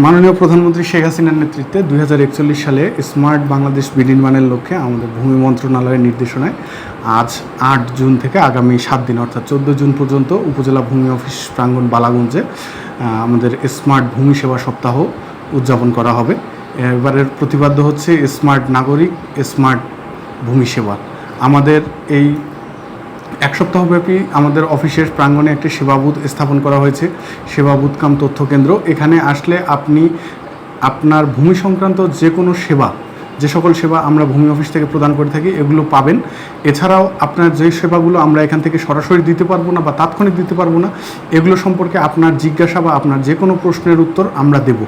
মাননীয় প্রধানমন্ত্রী শেখ হাসিনার নেতৃত্বে দুই হাজার একচল্লিশ সালে স্মার্ট বাংলাদেশ বিনির্মাণের লক্ষ্যে আমাদের ভূমি মন্ত্রণালয়ের নির্দেশনায় আজ আট জুন থেকে আগামী সাত দিন, অর্থাৎ চোদ্দ জুন পর্যন্ত উপজেলা ভূমি অফিস প্রাঙ্গণ বালাগঞ্জে আমাদের স্মার্ট ভূমি সেবা সপ্তাহ উদযাপন করা হবে। এবারের প্রতিপাদ্য হচ্ছে স্মার্ট নাগরিক, স্মার্ট ভূমি সেবা। আমাদের এই এক সপ্তাহব্যাপী আমাদের অফিসের প্রাঙ্গণে একটি সেবা বুথ স্থাপন করা হয়েছে। সেবাবুথ কাম তথ্য কেন্দ্র। এখানে আসলে আপনি আপনার ভূমি সংক্রান্ত যে কোনো সেবা, যে সকল সেবা আমরা ভূমি অফিস থেকে প্রদান করে থাকি, এগুলো পাবেন। এছাড়াও আপনার যে সেবাগুলো আমরা এখান থেকে সরাসরি দিতে পারব না বা তাৎক্ষণিক দিতে পারব না, এগুলো সম্পর্কে আপনার জিজ্ঞাসা বা আপনার যে কোনো প্রশ্নের উত্তর আমরা দেব।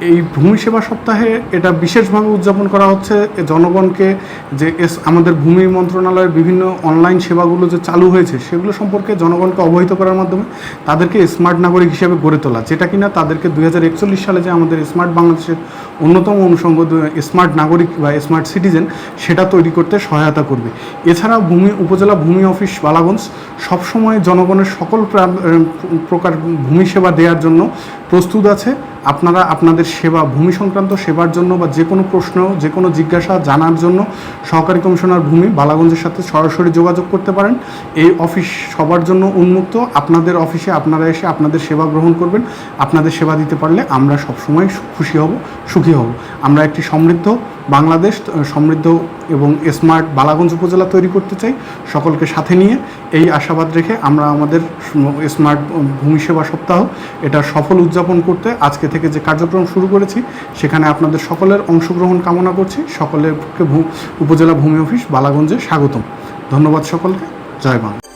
এই ভূমি সেবা সপ্তাহে এটা বিশেষভাবে উদযাপন করা হচ্ছে। জনগণকে যে এস, আমাদের ভূমি মন্ত্রণালয়ের বিভিন্ন অনলাইন সেবাগুলো যে চালু হয়েছে, সেগুলো সম্পর্কে জনগণকে অবহিত করার মাধ্যমে তাদেরকে স্মার্ট নাগরিক হিসেবে গড়ে তোলা। যেটা কিনা তাদেরকে দুই হাজার একচল্লিশ সালে যে আমাদের স্মার্ট বাংলাদেশের অন্যতম অনুষঙ্গ স্মার্ট নাগরিক বা স্মার্ট সিটিজেন সেটা তৈরি করতে সহায়তা করবে। এছাড়া ভূমি, উপজেলা ভূমি অফিস বালাগঞ্জ সবসময় জনগণের সকল প্রা- প্রকার ভূমি সেবা দেওয়ার জন্য প্রস্তুত আছে। আপনারা আপনাদের সেবা, ভূমি সংক্রান্ত সেবার জন্য বা যে কোনো প্রশ্ন, যে কোনো জিজ্ঞাসা জানার জন্য সহকারী কমিশনার ভূমি বালাগঞ্জের সাথে সরাসরি যোগাযোগ করতে পারেন। এই অফিস সবার জন্য উন্মুক্ত। আপনাদের অফিসে আপনারা এসে আপনাদের সেবা গ্রহণ করবেন। আপনাদের সেবা দিতে পারলে আমরা সবসময় খুশি হব, সুখী হব। আমরা একটি সমৃদ্ধ বাংলাদেশ সমৃদ্ধ এবং স্মার্ট বালাগঞ্জ উপজেলা তৈরি করতে চাই। সকলকে সাথে নিয়ে এই আশাবাদ রেখে আমরা আমাদের স্মার্ট ভূমি সেবা সপ্তাহ এটা সফল উদযাপন করতে আজকে থেকে যে কার্যক্রম শুরু করেছি, সেখানে আপনাদের সকলের অংশগ্রহণ কামনা করছি। সকলেরকে ভূ- উপজেলা ভূমি অফিস বালাগঞ্জে স্বাগতম। ধন্যবাদ সকলকে। জয় বাংলা।